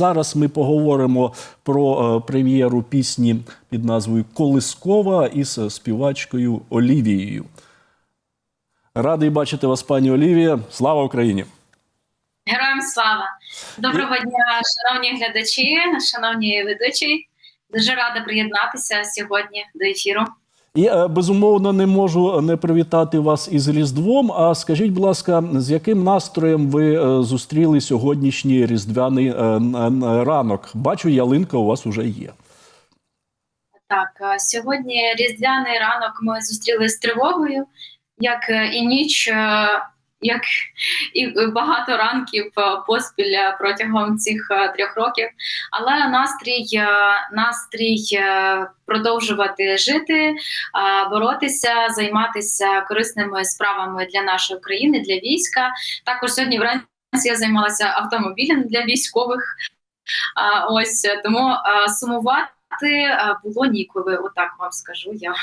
зараз ми поговоримо про е, прем'єру пісні під назвою Колискова із співачкою Олівією. Радий бачити вас, пані Олівія. Слава Україні! Героям слава! Доброго дня, шановні глядачі, шановні ведучі. Дуже рада приєднатися сьогодні до ефіру. І е, безумовно не можу не привітати вас із Різдвом. А скажіть, будь ласка, з яким настроєм ви е, зустріли сьогоднішній різдвяний е, ранок? Бачу, ялинка у вас уже є. Так, сьогодні різдвяний ранок ми зустріли з тривогою, як і ніч, як і багато ранків е, поспіль е, протягом цих е, трьох років. Але настрій, настрій продовжувати жити, боротися, займатися корисними справами для нашої країни, для війська. Також сьогодні вранці я займалася автомобілем для військових. Ось тому сумувати було ніколи. Отак вам скажу я.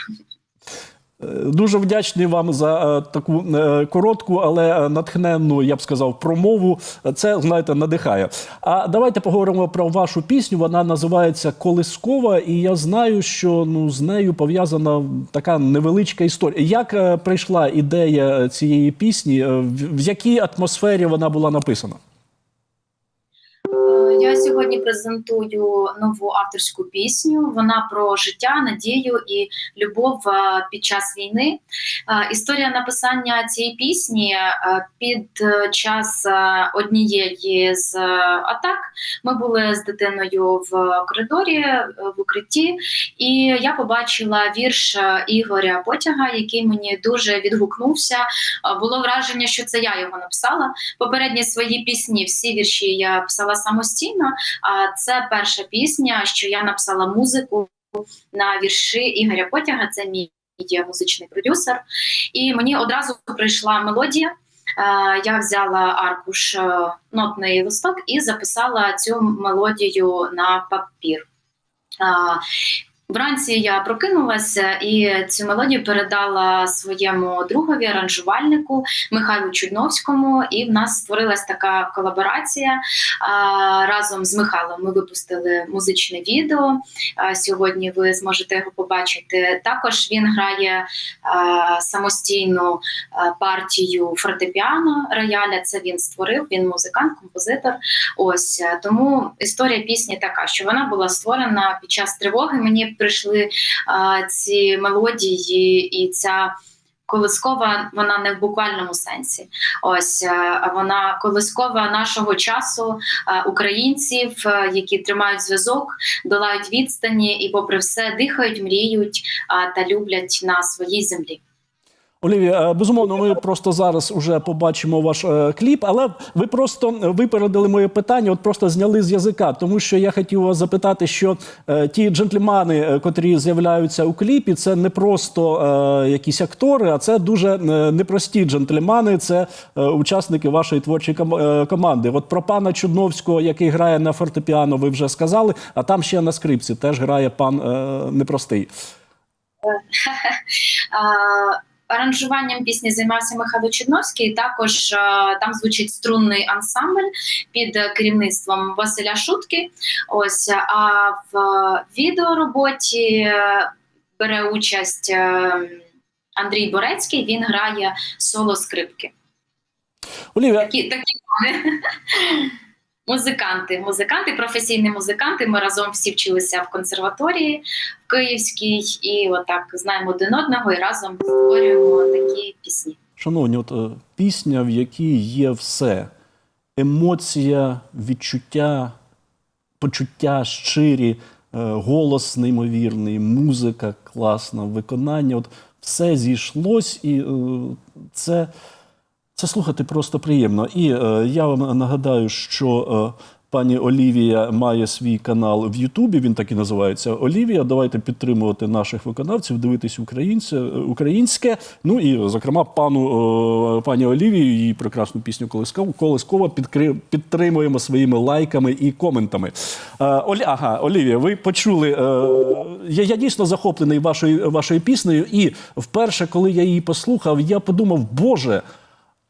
Е, Дуже вдячний вам за е, таку е, коротку, але натхненну, я б сказав, промову. Це знаєте, надихає. А давайте поговоримо про вашу пісню. Вона називається Колискова, і я знаю, що ну з нею пов'язана така невеличка історія. Як прийшла ідея цієї пісні? В, якій атмосфері вона була написана? Я сьогодні презентую нову авторську пісню. Вона про життя, надію і любов е, під час війни. Е, Історія написання цієї пісні е, під час однієї з атак. Ми були з дитиною в коридорі в укритті, і я побачила вірш Ігоря Потяга, який мені дуже відгукнувся. Було враження, що це я його написала. Попередні свої пісні, всі вірші я писала самостійно. А це перша пісня, що я написала музику на вірші Ігоря Потяга. Це мій музичний продюсер. І мені одразу прийшла мелодія. Е, Я взяла аркуш е, нотний листок і записала цю мелодію на папір. Вранці я прокинулася і цю мелодію передала своєму другові, аранжувальнику Михайлу Чудновському, і в нас створилась така колаборація. Разом з Михайлом ми випустили музичне відео. Сьогодні ви зможете його побачити. Також він грає самостійну партію фортепіано рояля. Це він створив. Він музикант, композитор. Ось тому історія пісні така, що вона була створена під час тривоги. Мені прийшли а, ці мелодії і ця. Колискова, вона не в буквальному сенсі. Ось е, вона колискова нашого часу е, українців, е, які тримають зв'язок, долають відстані і, попри все, дихають, мріють та люблять на своїй землі. Олівія, е, безумовно, ми просто зараз уже побачимо ваш е, кліп, але ви просто випередили моє питання, от просто зняли з язика, тому що я хотів вас запитати, що е, ті джентльмани, е, котрі з'являються у кліпі, це не просто е, якісь актори, а це дуже е, непрості джентльмани, це е, учасники вашої творчої ком- е, команди. От про пана Чудновського, який грає на фортепіано, ви вже сказали, а там ще на скрипці теж грає пан е, непростий. Аранжуванням пісні займався Михайло Чудновський. Також е, там звучить струнний ансамбль під керівництвом Василя Шутки. Ось а в відеороботі е, бере участь е, Андрій Борецький. Він грає соло скрипки. Олівія, Такі такі. Музиканти, музиканти, професійні музиканти. Ми разом всі вчилися в консерваторії в Київській, і отак знаємо один одного і разом створюємо такі пісні. Шановні, от е, пісня, в якій є все: емоція, відчуття, почуття щирі, е, голос неймовірний, музика класна, виконання. От все зійшлось, і е, це, це слухати просто приємно. І е, я вам нагадаю, що. е, Пані Олівія має свій канал в Ютубі. Він так і називається Олівія. Давайте підтримувати наших виконавців, дивитись українця, українське. Ну і зокрема, пану е, пані Олівію, її прекрасну пісню Колискова, Колискова підтримуємо своїми лайками і коментами. Е, Олі, ага, Олівія, ви почули. е, я, я дійсно захоплений вашою вашою піснею. І вперше, коли я її послухав, я подумав, Боже.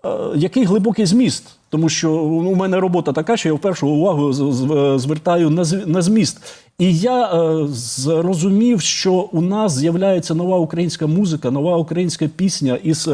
Е, який глибокий зміст. Тому що у мене робота така, що я в першу увагу е, звертаю на, зміст. І я е, зрозумів, що у нас з'являється нова українська музика, нова українська пісня із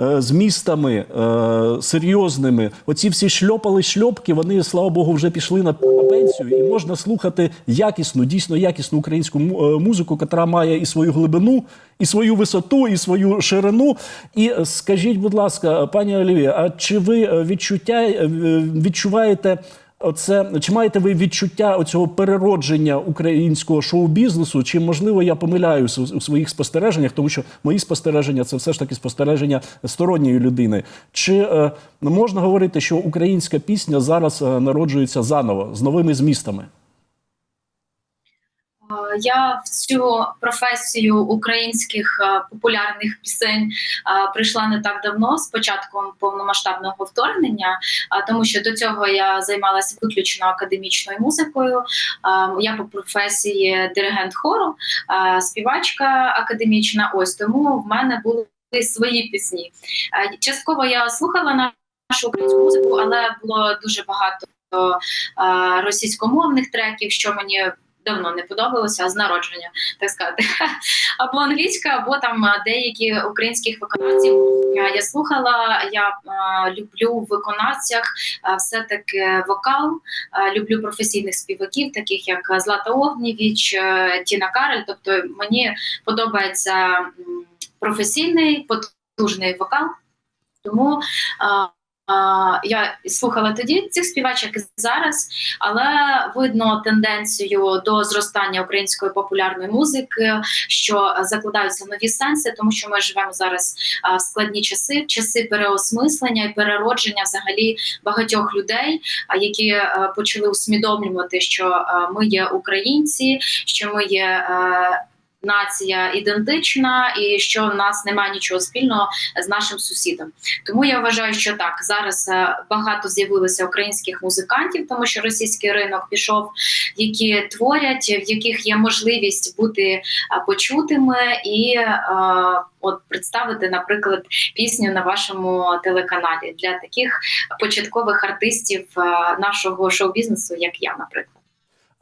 е, змістами е, серйозними. Оці всі шльопали шльопки, вони, слава Богу, вже пішли на, пенсію, і можна слухати якісну, дійсно якісну українську е, музику, яка має і свою глибину, і свою висоту, і свою ширину. І скажіть, будь ласка, пані Олівія, а чи ви відчуття відчуваєте? Оце чи маєте ви відчуття оцього переродження українського шоу-бізнесу? Чи можливо я помиляюся у своїх спостереженнях, тому що мої спостереження це все ж таки спостереження сторонньої людини? Чи е, можна говорити, що українська пісня зараз е, народжується заново з новими змістами? Е, Я в цю професію українських е, популярних пісень е, прийшла не так давно, з початком повномасштабного вторгнення, тому що до цього я займалася виключно академічною музикою. Е, Я по професії диригент хору, е, співачка академічна. Ось тому в мене були свої пісні. Е, Частково я слухала нашу українську музику, але було дуже багато е, російськомовних треків, що мені давно не подобалося з народження, так сказати, або англійська, або там деякі українських виконавців. Я слухала. Я люблю в виконавцях е, все таки вокал. Люблю професійних співаків, таких як Злата Огнєвіч, е, Тіна Карель. Тобто мені подобається професійний потужний вокал. Тому я слухала тоді цих співачок і зараз, але видно тенденцію до зростання української популярної музики, що закладаються нові сенси, тому що ми живемо зараз е, в складні часи, часи переосмислення і переродження взагалі багатьох людей, які е, почали усвідомлювати, що е, ми є українці, що ми є. Нація ідентична, і що в нас немає нічого спільного з нашим сусідом. Тому я вважаю, що так зараз е, багато з'явилося українських музикантів, тому що російський ринок пішов, які творять, в яких є можливість бути е, почутими і е, от представити, наприклад, пісню на вашому телеканалі для таких початкових артистів нашого шоу-бізнесу, як я, наприклад.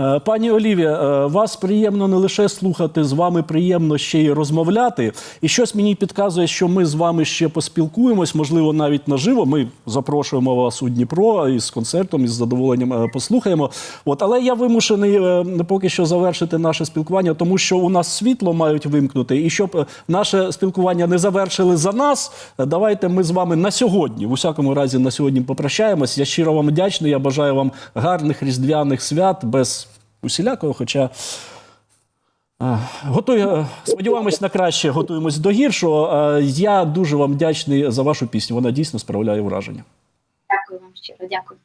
Е, Пані Олівія, е, вас приємно не лише слухати, з вами приємно ще й розмовляти. І щось мені підказує, що ми з вами ще поспілкуємось, можливо, навіть наживо. Ми запрошуємо вас у Дніпро із концертом, із задоволенням е, послухаємо. От, але я вимушений поки що завершити наше спілкування, тому що у нас світло мають вимкнути. І щоб наше спілкування не завершили за нас, давайте ми з вами на сьогодні, в усякому разі, на сьогодні попрощаємось. Я щиро вам вдячний. Я бажаю вам гарних різдвяних свят без усілякого, хоча. е, Готую, сподіваємось на краще, готуємось до гіршого. Е, Я дуже вам вдячний за вашу пісню. Вона дійсно справляє враження. Дякую вам щиро, дякую.